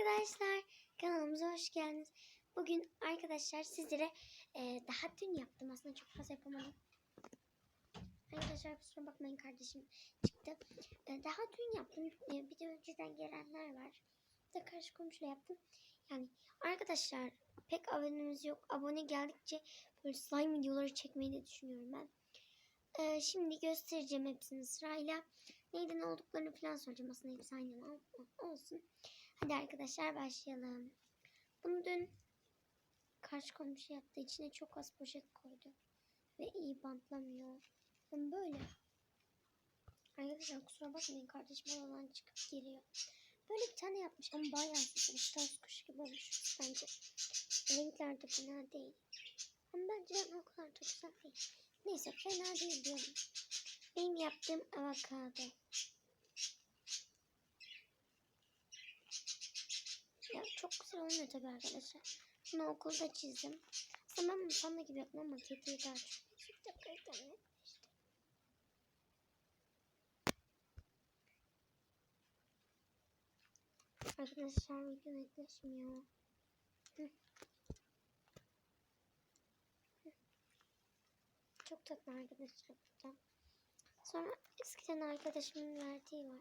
arkadaşlar kanalımıza hoş geldiniz. Bugün arkadaşlar sizlere e, daha dün yaptım aslında çok fazla yapamadım. Arkadaşlar kusura bakmayın kardeşim çıktı. E, daha dün yaptım. E, bir de önceden gelenler var. Bir de karşı komşuyla yaptım. Yani arkadaşlar pek abonemiz yok. Abone geldikçe böyle slime videoları çekmeyi de düşünüyorum ben. E, şimdi göstereceğim hepsini sırayla. Neyden olduklarını falan soracağım. Aslında hepsi ol- olsun. Hadi arkadaşlar başlayalım. Bunu dün karşı komşu yaptı. İçine çok az poşet koydu. Ve iyi bantlamıyor. Ben böyle. Arkadaşlar kusura bakmayın kardeşim olan çıkıp geliyor. Böyle bir tane yapmış ama bayağı sıkmış. Tavus kuşu gibi olmuş bence. Renkler de fena değil. Ama bence o kadar da güzel değil. Neyse fena değil diyorum. Benim yaptığım avokado. Ya çok güzel olmuyor tabii arkadaşlar. Bunu okulda çizdim. Aslında ben panda gibi yapmam ama kediye daha çok benziyor. Arkadaşlar video netleşmiyor. Çok tatlı arkadaşlar burada. Sonra eskiden arkadaşımın verdiği var.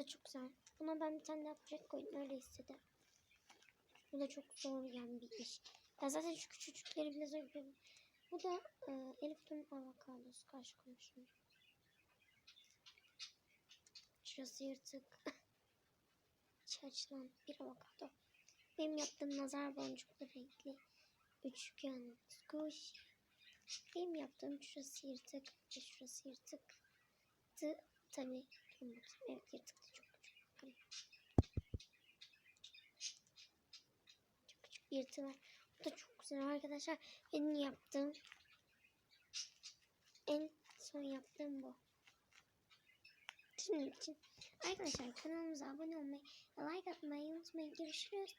Da çok güzel. Buna ben bir tane daha poşet koydum. Öyle istedi. Bu da çok zor yani bir iş. Ben zaten şu küçücükleri bile zor. Bu da e, Elif'in avokadosu karşı komşum. Şurası yırtık. Açılan bir avokado. Benim yaptığım nazar boncuklu renkli üçgen squish. Benim yaptığım şurası yırtık ve şurası yırtık. Tı, tabii bakayım. Evet yırtıktı çok küçük. Bakın. Çok küçük var. Bu da çok güzel arkadaşlar. Benim yaptığım en son yaptığım bu. Şimdi için arkadaşlar kanalımıza abone olmayı like atmayı unutmayın. Görüşürüz.